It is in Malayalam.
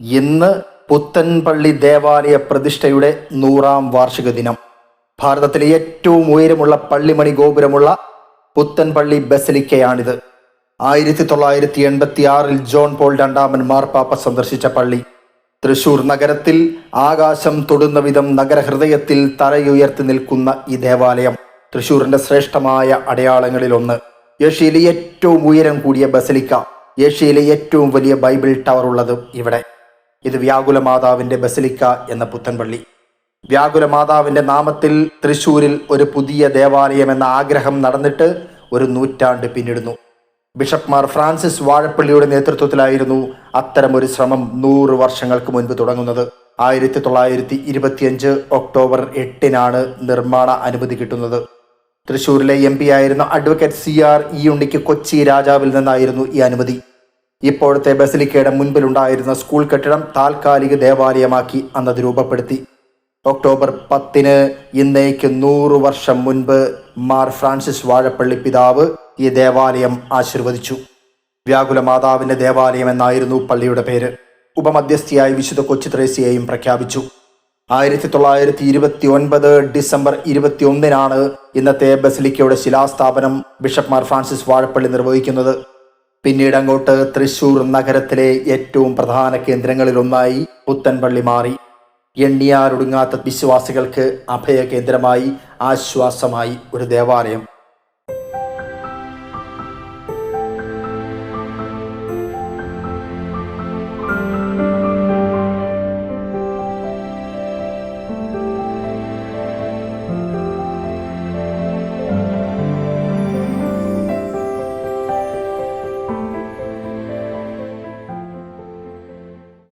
ഇന്ന് പുത്തൻപള്ളി ദേവാലയ പ്രതിഷ്ഠയുടെ നൂറാം വാർഷിക ദിനം. ഭാരതത്തിലെ ഏറ്റവും ഉയരമുള്ള പള്ളിമണി ഗോപുരമുള്ള പുത്തൻപള്ളി ബസലിക്കയാണിത്. ആയിരത്തി തൊള്ളായിരത്തി എൺപത്തി ആറിൽ ജോൺ പോൾ രണ്ടാമൻ മാർപ്പാപ്പ സന്ദർശിച്ച പള്ളി. തൃശൂർ നഗരത്തിൽ ആകാശം തൊടുന്ന വിധം നഗരഹൃദയത്തിൽ തലയുയർത്തി നിൽക്കുന്ന ഈ ദേവാലയം തൃശൂരിന്റെ ശ്രേഷ്ഠമായ അടയാളങ്ങളിലൊന്ന്. ഏഷ്യയിലെ ഏറ്റവും ഉയരം കൂടിയ ബസലിക്ക ഏഷ്യയിലെ ഏറ്റവും വലിയ ബൈബിൾ ടവർ ഉള്ളത് ഇവിടെ. ഇത് വ്യാകുല മാതാവിന്റെ ബസലിക്ക എന്ന പുത്തൻപള്ളി. വ്യാകുല മാതാവിന്റെ നാമത്തിൽ തൃശൂരിൽ ഒരു പുതിയ ദേവാലയം എന്ന ആഗ്രഹം നടന്നിട്ട് ഒരു നൂറ്റാണ്ട് പിന്നിടുന്നു. ബിഷപ്പ്മാർ ഫ്രാൻസിസ് വാഴപ്പള്ളിയുടെ നേതൃത്വത്തിലായിരുന്നു അത്തരമൊരു ശ്രമം നൂറ് വർഷങ്ങൾക്ക് മുൻപ് തുടങ്ങുന്നത്. ആയിരത്തി തൊള്ളായിരത്തി ഇരുപത്തിയഞ്ച് ഒക്ടോബർ എട്ടിനാണ് നിർമ്മാണ അനുമതി കിട്ടുന്നത്. തൃശൂരിലെ എം പി ആയിരുന്ന അഡ്വക്കേറ്റ് സി ആർ ഇ ഉണ്ണിക്ക് കൊച്ചി രാജാവിൽ നിന്നായിരുന്നു ഈ അനുമതി. ഇപ്പോഴത്തെ ബസിലിക്കയുടെ മുൻപിലുണ്ടായിരുന്ന സ്കൂൾ കെട്ടിടം താൽക്കാലിക ദേവാലയമാക്കി അന്നത് രൂപപ്പെടുത്തി. ഒക്ടോബർ പത്തിന് ഇന്നേക്ക് നൂറു വർഷം മുൻപ് മാർ ഫ്രാൻസിസ് വാഴപ്പള്ളി പിതാവ് ഈ ദേവാലയം ആശീർവദിച്ചു. വ്യാകുല മാതാവിന്റെ ദേവാലയം എന്നായിരുന്നു പള്ളിയുടെ പേര്. ഉപമധ്യസ്ഥിയായി വിശുദ്ധ കൊച്ചു ത്രേസ്യയെയും പ്രഖ്യാപിച്ചു. ആയിരത്തി തൊള്ളായിരത്തി ഇരുപത്തി ഒൻപത് ഡിസംബർ ഇരുപത്തി ഒന്നിനാണ് ഇന്നത്തെ ബസിലിക്കയുടെ ശിലാസ്ഥാപനം ബിഷപ്പ് മാർ ഫ്രാൻസിസ് വാഴപ്പള്ളി നിർവഹിക്കുന്നത്. പിന്നീട് അങ്ങോട്ട് തൃശൂർ നഗരത്തിലെ ഏറ്റവും പ്രധാന കേന്ദ്രങ്ങളിലൊന്നായി പുത്തൻപള്ളി മാറി. എണ്ണിയാലൊടുങ്ങാത്ത വിശ്വാസികൾക്ക് അഭയകേന്ദ്രമായി ആശ്വാസമായി ഒരു ദേവാലയം.